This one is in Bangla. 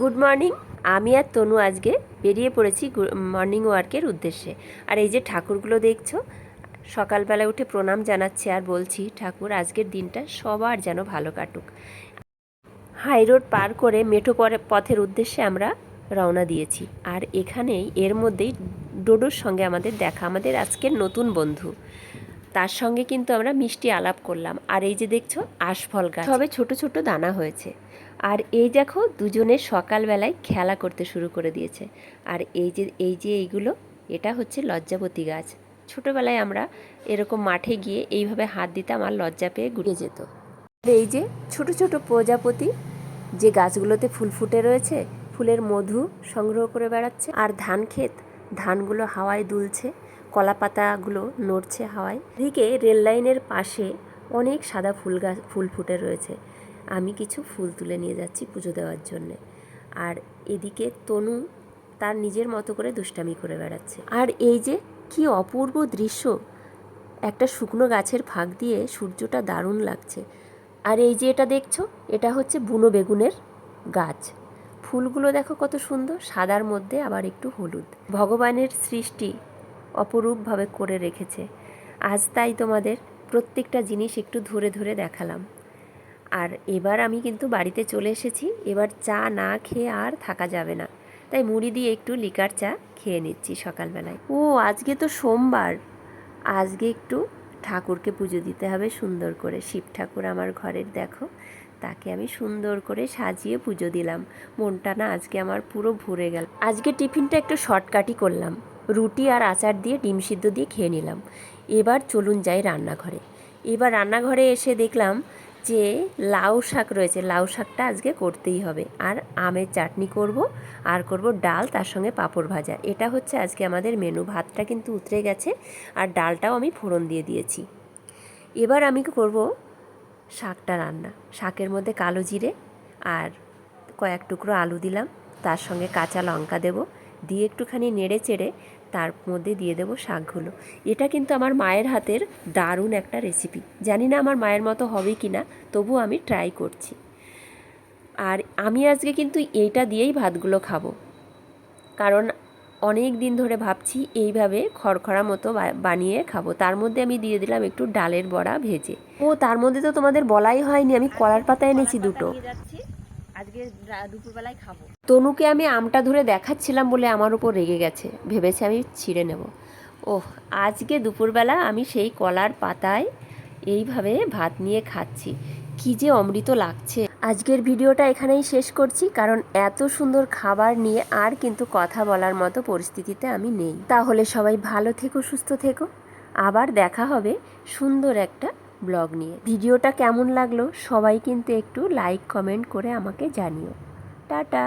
গুড মর্নিং আমি আর তনু আজকে বেরিয়ে পড়েছি মর্নিং ওয়ার্কের উদ্দেশ্যে। আর এই যে ঠাকুরগুলো দেখছ, সকালবেলা উঠে প্রণাম জানাচ্ছি আর বলছি, ঠাকুর, আজকের দিনটা সবার যেন ভালো কাটুক। হাই রোড পার করে মেঠো পথের উদ্দেশ্যে আমরা রওনা দিয়েছি। আর এখানেই এর মধ্যেই ডোডোর সঙ্গে আমাদের দেখা, আমাদের আজকের নতুন বন্ধু। তার সঙ্গে কিন্তু আমরা মিষ্টি আলাপ করলাম। আর এই যে দেখছ, আশফল গাছ। সবে ছোট ছোট দানা হয়েছে। আর এই দেখো, দুজনে সকালবেলায় খেলা করতে শুরু করে দিয়েছে। আর এই যে এই যে এইগুলো, এটা হচ্ছে লজ্জাপতি গাছ। ছোটোবেলায় আমরা এরকম মাঠে গিয়ে এইভাবে হাত দিতাম আর লজ্জা পেয়ে ঘুরে যেত। এই যে ছোট ছোট প্রজাপতি, যে গাছগুলোতে ফুল ফুটে রয়েছে, ফুলের মধু সংগ্রহ করে বেড়াচ্ছে। আর ধান ক্ষেত, ধানগুলো হাওয়ায় দুলছে। কলা পাতাগুলো নড়ছে হাওয়ায়। এদিকে রেল লাইনের পাশে অনেক সাদা ফুল গাছ, ফুল ফুটে রয়েছে। আমি কিছু ফুল তুলে নিয়ে যাচ্ছি পুজো দেওয়ার জন্যে। আর এদিকে তনু তার নিজের মতো করে দুষ্টামি করে বেড়াচ্ছে। আর এই যে কি অপূর্ব দৃশ্য! একটা শুকনো গাছের ফাঁক দিয়ে সূর্যটা দারুণ লাগছে। আর এই যে এটা দেখছ, এটা হচ্ছে বুনো বেগুনের গাছ। ফুলগুলো দেখো কত সুন্দর, সাদার মধ্যে আবার একটু হলুদ। ভগবানের সৃষ্টি অপরূপভাবে করে রেখেছে। আজ তাই তোমাদের প্রত্যেকটা জিনিস একটু ধরে ধরে দেখালাম। আর এবার আমি কিন্তু বাড়িতে চলে এসেছি, এবার চা না খেয়ে আর থাকা যাবে না। তাই মুড়ি দিয়ে একটু লিকার চা খেয়ে নিচ্ছি সকালবেলায়। ও, আজকে তো সোমবার। আজকে একটু ঠাকুরকে পুজো দিতে হবে সুন্দর করে। শিব ঠাকুর আমার ঘরের, দেখো। তাকে আমি সুন্দর করে সাজিয়ে পুজো দিলাম। মনটা না আজকে আমার পুরো ভরে গেল। আজকে টিফিনটা একটু শর্টকাটই করলাম। রুটি আর আচার দিয়ে ডিম সিদ্ধ দিয়ে খেয়ে নিলাম। এবার চলুন যাই রান্নাঘরে। এবার রান্নাঘরে এসে দেখলাম যে লাউ শাক রয়েছে। লাউ শাকটা আজকে করতেই হবে। আর আমের চাটনি করব, আর করব ডাল, তার সঙ্গে পাঁপড় ভাজা। এটা হচ্ছে আজকে আমাদের মেনু ভাতটা কিন্তু উতরে গেছে, আর ডালটাও আমি ফোড়ন দিয়ে দিয়েছি। এবার আমি করব শাকটা রান্না। শাকের মধ্যে কালো জিরে আর কয়েক টুকরো আলু দিলাম। তার সঙ্গে কাঁচা লঙ্কা দেব। দিয়ে একটুখানি নেড়ে চেড়ে তার মধ্যে দিয়ে দেবো শাকগুলো। এটা কিন্তু আমার মায়ের হাতের দারুণ একটা রেসিপি জানি না আমার মায়ের মতো হবে কি না তবু আমি ট্রাই করছি। আর আমি আজকে কিন্তু এইটা দিয়েই ভাতগুলো খাব। কারণ অনেক দিন ধরে ভাবছি এইভাবে খড়খড়া মতো বানিয়ে খাব। তার মধ্যে আমি দিয়ে দিলাম একটু ডালের বড়া ভেজে। ও, তার মধ্যে তো তোমাদের বলাই হয়নি, আমি কলার পাতা এনেছি দুটো। আজকে দুপুরবেলায় খাব। তনুকে আমি আমটা ধরে দেখাচ্ছিলাম বলে আমার উপর রেগে গেছে। ভেবেছে আমি ছিঁড়ে নেব। ওহ, আজকে দুপুরবেলা আমি সেই কলার পাতায় এইভাবে ভাত নিয়ে খাচ্ছি। কি যে অমৃত লাগছে। আজকের ভিডিওটা এখানেই শেষ করছি, কারণ এত সুন্দর খাবার নিয়ে আর কিন্তু কথা বলার মতো পরিস্থিতিতে আমি নেই। তাহলে সবাই ভালো থেকো, সুস্থ থেকো। আবার দেখা হবে সুন্দর একটা ব্লগ নিয়ে। ভিডিওটা কেমন লাগল সবাই কিন্তু একটু লাইক কমেন্ট করে আমাকে জানিও। টাটা!